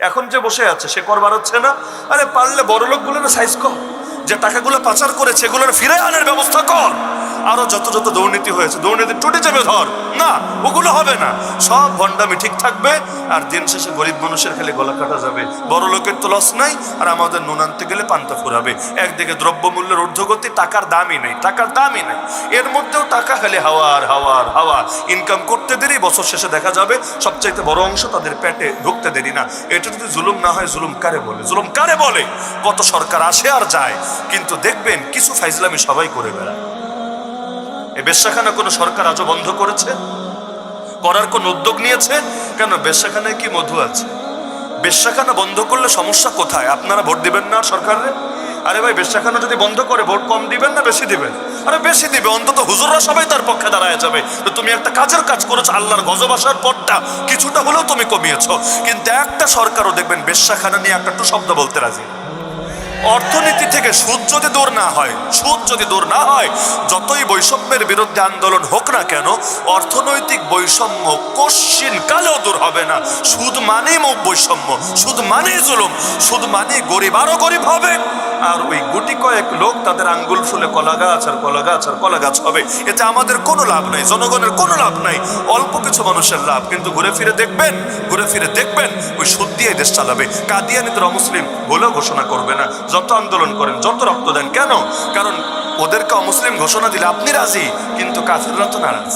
এখন যে বসে আছে, সে করবার হচ্ছে না। আরে, পারলে বড় না সাইজ কর যে টাকাগুলো পাচার করেছে, এগুলোর ফিরে আনার ব্যবস্থা কর। আরও যত যত দুর্নীতি হয়েছে, দুর্নীতি টুটে যাবে ধর। না, ওগুলো হবে না। সব ভণ্ডামি ঠিক থাকবে, আর দিন শেষে গরিব মানুষের খেলে গলা কাটা যাবে। বড় লোকের তো লস নাই, আর আমাদের নুন আনতে গেলে পান্তা ফুরাবে। একদিকে দ্রব্যমূল্যের ঊর্ধ্বগতি, টাকার দামই নেই, টাকার দামই নেই। এর মধ্যেও টাকা খেলে হাওয়ার হাওয়ার, হাওয়া। ইনকাম করতে দেরি, বছর শেষে দেখা যাবে, সবচাইতে বড় অংশ তাদের পেটে ঢুকতে দেরি না। এটা যদি জুলুম না হয়, জুলুম কারে বলে? জুলুম কারে বলে? কত সরকার আসে আর যায়, কিন্তু দেখবেন কিছু ফাইজলামি সবাই করে বেড়ায়। এ বেশ্যাখানা কোনো সরকার আজও বন্ধ করেছে? করার কোন উদ্যোগ নিয়েছে? কেন বেশ্যাখানায় কি মধু আছে? বেশ্যাখানা বন্ধ করলে সমস্যা কোথায়? আপনারা ভোট দিবেন না সরকারে আরে ভাই, বেশ্যাখানা যদি বন্ধ করে, ভোট কম দিবেন না বেশি দিবেন? আরে বেশি দিবে, অন্তত হুজুররা সবাই তার পক্ষে দাঁড়ায় যাবে। তো তুমি একটা কাজের কাজ করেছ, আল্লাহর গজব আসার পরটা কিছুটা হলেও তুমি কমিয়েছো। কিন্তু একটা সরকারও দেখবেন বেশ্যাখানা নিয়ে একটা একটু শব্দ বলতে রাজি। অর্থনীতি থেকে সুদ যদি দূর না হয়, সুদ যদি দূর না হয়, যতই বৈষম্যের বিরুদ্ধে আন্দোলন হোক না কেন, অর্থনৈতিক বৈষম্য কশ্চিন কালেও দূর হবে না। সুদ মানেই বৈষম্য, সুদ মানেই জুলুম, সুদ মানে গরিব আরও গরিব হবে। আর ওই গুটি কয়েক লোক তাদের আঙ্গুল ফুলে কলা গাছ আর কলা গাছ আর কলা গাছ হবে। এতে আমাদের কোনো লাভ নাই, জনগণের কোনো লাভ নাই। অল্প কিছু মানুষের লাভ, কিন্তু ঘুরে ফিরে দেখবেন, ঘুরে ফিরে দেখবেন, ওই সুদ দিয়ে দেশ চালাবে। কাদিয়ানিদের অমুসলিম বলেও ঘোষণা করবে না। যত আন্দোলন করেন, যত রক্ত দেন, কেন? কারণ ওদেরকে অমুসলিম ঘোষণা দিলে আপনি রাজি, কিন্তু কাফিররা তো নারাজ।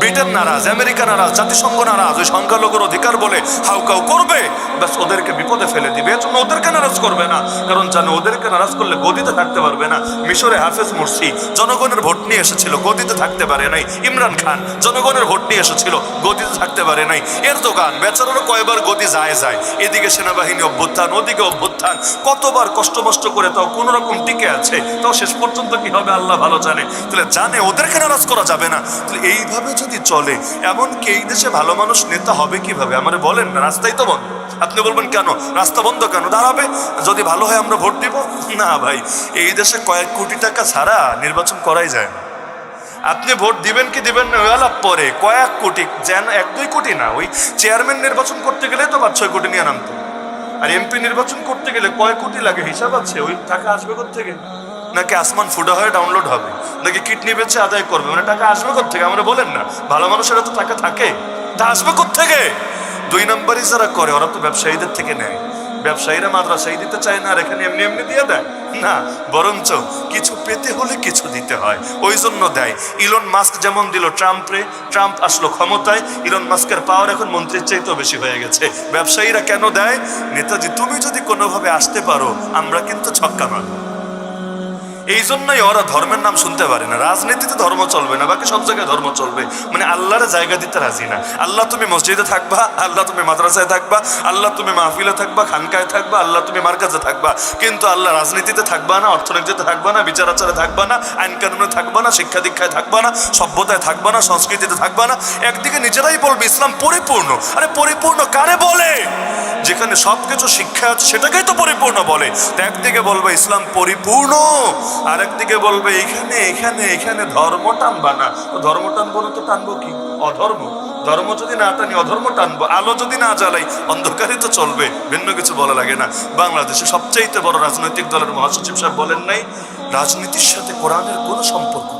ব্রিটেন নারাজ, আমেরিকা নারাজ, জাতিসংঘ নারাজ, ওই সংখ্যালঘুর অধিকার বলে হাউকাউ করবে। ব্যাস ওদেরকে বিপদে ফেলে দিবে। এজন্য ওদেরকে নারাজ করবে না। কারণ জানো ওদেরকে নারাজ করলে গদিতে থাকতে পারবে না। মিশরে হাফেজ মুরসি জনগণের ভোট নিয়ে এসেছিল, গদিতে থাকতে পারে নাই। ইমরান খান জনগণের ভোট নিয়ে এসেছিল, গদিতে থাকতে পারে নাই। এর দোকান বেচারারও কয়বার গদি যায় যায়। এদিকে সেনাবাহিনী অভ্যুত্থান, ওদিকে অভ্যুত্থান। কতবার কষ্ট মষ্ট করে তাও কোনো রকম টিকে আছে, তাও শেষ পর্যন্ত কি হবে আল্লাহ ভালো জানে। তাহলে জানে ওদেরকে নারাজ করা যাবে না। তাহলে এইভাবে যদি চলে, এমনকি এই দেশে ভালো মানুষ নেতা হবে কীভাবে? আমার বলেন না রাস্তাই তো বন্ধ। আপনি বলবেন কেন? রাস্তা বন্ধ কেন? দাঁড়াবে? যদি ভালো হয় আমরা ভোট দিব। না ভাই, এই দেশে কয়েক কোটি টাকা ছাড়া নির্বাচন করাই যায় না। আপনি ভোট দিবেন কি দিবেন না আলাপ পরে। কয়েক কোটি, যেন এক, দুই কোটি না, ওই চেয়ারম্যান নির্বাচন করতে গেলে তো পাঁচ ছয় কোটি নিয়ে নামতো আর এমপি নির্বাচন করতে গেলে কয় কোটি লাগে হিসাব আছে? ওই টাকা আসবে থেকে নাকি আসমান ফুডা হয়ে ডাউনলোড হবে? নাকি কিডনি বেচে আদায় করবে? মানে টাকা আসবে থেকে আমরা বলেন না, ভালো মানুষেরা তো টাকা থাকে। তা আসবে থেকে দুই নম্বরই যারা করে, ওরা তো ব্যবসায়ীদের থেকে নেয়। ব্যবসায়ীরা মাদ্রাসায় দিতে চায় না আর এখানে এমনি এমনি দিয়ে দেয়। না, বরঞ্চ কিছু পেতে হলে কিছু দিতে হয়। ওই জন্য দেয়। ইলন মাস্ক যেমন দিল ট্রাম্পে ট্রাম্প আসলো ক্ষমতায়, ইলন মাস্কের পাওয়ার এখন মন্ত্রীর চাইতেও বেশি হয়ে গেছে। ব্যবসায়ীরা কেন দেয়? নেতাজি, তুমি যদি কোনোভাবে আসতে পারো, আমরা কিন্তু ছক্কা মারব। এই জন্যই ওরা ধর্মের নাম শুনতে পারে না। রাজনীতিতে ধর্ম চলবে না, বাকি সব জায়গায় ধর্ম চলবে। মানে আল্লাহর জায়গা দিতে রাজি না। আল্লাহ তুমি মসজিদে থাকবা, আল্লাহ তুমি মাদ্রাসায় থাকবা, আল্লাহ তুমি মাহফিলে থাকবা, খানকায় থাকবা, আল্লাহ তুমি মার্কাজে থাকবা। কিন্তু আল্লাহ রাজনীতিতে থাকবা না, অর্থনীতিতে থাকবা না, বিচার আচারে থাকবা না আইন কানুনে থাকবা না, শিক্ষা দীক্ষায় থাকবা না, সভ্যতায় থাকবা না, সংস্কৃতিতে থাকবা না। একদিকে নিজেরাই বলবে, ইসলাম পরিপূর্ণ। আরে পরিপূর্ণ কারে বলে? যেখানে সবকিছু শিক্ষা আছে, সেটাকেই তো পরিপূর্ণ বলে। একদিকে বলবে ইসলাম পরিপূর্ণ আর একদিকে বলবে এখানে এখানে এখানে ধর্ম টানবা না। ধর্ম টানবো না তো টানবো কি? অধর্ম। ধর্ম যদি না টানি, অধর্ম টানবো। আলো যদি না জ্বালাই, অন্ধকারই তো চলবে। ভিন্ন কিছু বলা লাগে না। বাংলাদেশে সবচাইতে বড় রাজনৈতিক দলের মহাসচিব সাহেব বলেন নাই, রাজনীতির সাথে কোরআনের কোনো সম্পর্ক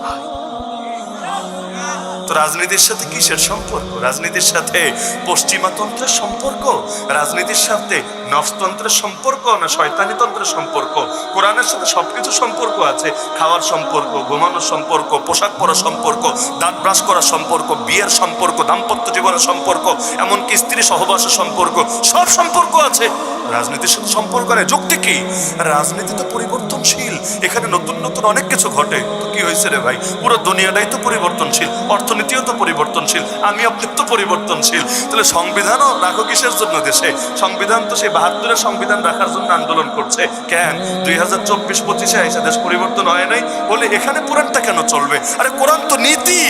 তো রাজনীতির সাথে কিসের সম্পর্ক? রাজনীতির সাথে পশ্চিমাতন্ত্রের সম্পর্ক? রাজনীতির সাথে নফতন্ত্রের সম্পর্ক না শয়তানি তন্ত্রের সম্পর্ক? কোরআনের সাথে সবকিছু সম্পর্ক আছে। খাওয়ার সম্পর্ক, ঘুমানোর সম্পর্ক, পোশাক পরার সম্পর্ক, দাঁত ব্রাশ করার সম্পর্ক, বিয়ের সম্পর্ক, দাম্পত্য জীবনের সম্পর্ক, এমনকি স্ত্রী সহবাসের সম্পর্ক, সব সম্পর্ক আছে। রাজনীতির সাথে সম্পর্ক নেই। যুক্তি কি? রাজনীতি তো পরিবর্তনশীল। এখানে নতুন নতুন অনেক কিছু ঘটে। তো কি হয়েছে রে ভাই? পুরো দুনিয়াটাই তো পরিবর্তনশীল। অর্থনীতিও তো পরিবর্তনশীল। আমি আপনি তো পরিবর্তনশীল। তাহলে সংবিধানও রাখো কিসের জন্য দেশে? সংবিধান তো সেই বাহাত্তরের সংবিধান রাখার জন্য আন্দোলন করছে। কেন? দুই হাজার চব্বিশ পঁচিশে এসে দেশ পরিবর্তন হয় নাই? বলে এখানে কোরআনটা কেন চলবে? আরে কোরআন তো নীতি।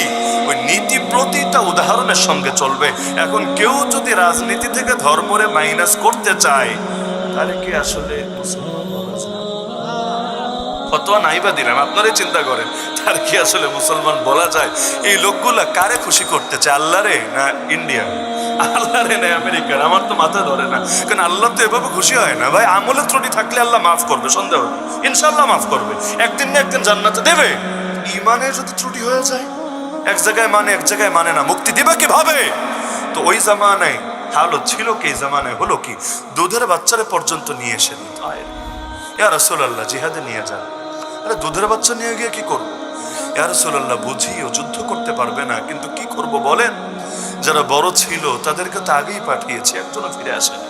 ওই নীতি প্রতিটা উদাহরণের সঙ্গে চলবে। এখন কেউ যদি রাজনীতি থেকে ধর্মরে মাইনাস করতে চায়, তাহলে কি আসলে মুসলমান বলা যায়? ফতোয়া দিলাম, আপনারাই চিন্তা করেন তার কি আসলে মুসলমান বলা যায়? এই লোকগুলা কারে খুশি করতে চায়, আল্লাহরে না ইন্ডিয়া আল্লাহরে না আমেরিকার আমার তো মাথা ধরে না। কারণ আল্লাহ তো এভাবে খুশি হয় না? ভাই আমলের ত্রুটি থাকলে আল্লাহ মাফ করবে, সন্দেহ নেই। ইনশাল্লাহ মাফ করবে। একদিন না একদিন জান্নাতে দেবে। ইমানে যদি ত্রুটি হয়ে যায় এক জায়গায় মানে এক জায়গায় মানে না। মুক্তি দিবে কীভাবে? তো ওই জামানায় হালো ছিল কি? জামানায় হলো কি? দুধের বাচ্চারা পর্যন্ত নিয়ে এসে দিত। আয় ইয়া রাসূলুল্লাহ, জিহাদে নিয়ে যান। আরে, দুধের বাচ্চা নিয়ে গিয়ে কি করব? ইয়া রাসূলুল্লাহ বুঝি ও যুদ্ধ করতে পারবে না। কিন্তু কি করব বলেন? যারা বড় ছিল, তাদেরকে তো আগেই পাঠিয়েছি, একজনও ফিরে আসেনি।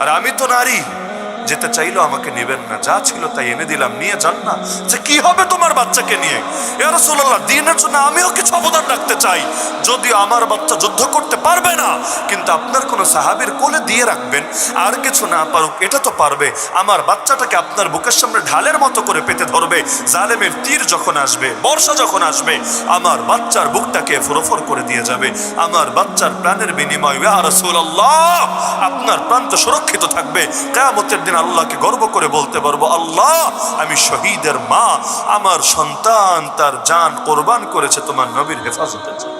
আর আমি তো নারী। যেতে চাইলো আমাকে নেবেন না। যা ছিল তাই এনে দিলাম। নিয়ে যান না। যে কি হবে তোমার বাচ্চাকে নিয়ে? ইয়া রাসূলুল্লাহ, দিনের জন্য আমিও কিছু অবদান রাখতে চাই। যদি আমার বাচ্চা যুদ্ধ করতে পারবে না, কিন্তু আপনার কোনো সাহাবীর কোলে দিয়ে রাখবেন। আর কিছু না পারুক, এটা তো পারবে। আমার বাচ্চাটাকে আপনার বুকের সামনে ঢালের মতো করে পেতে ধরবে। জালেমের তীর যখন আসবে, বর্ষা যখন আসবে, আমার বাচ্চার বুকটাকে ফুরফর করে দিয়ে যাবে। আমার বাচ্চার প্রাণের বিনিময়, ইয়া রাসূলুল্লাহ, আপনার প্রাণ তো সুরক্ষিত থাকবে। কিয়ামতের দিন আল্লাহকে গর্ব করে বলতে পারব, আল্লাহ, আমি শহীদের মা, আমার সন্তান, তার জান কোরবান করেছে, তোমার নবীর হেফাজতের জন্য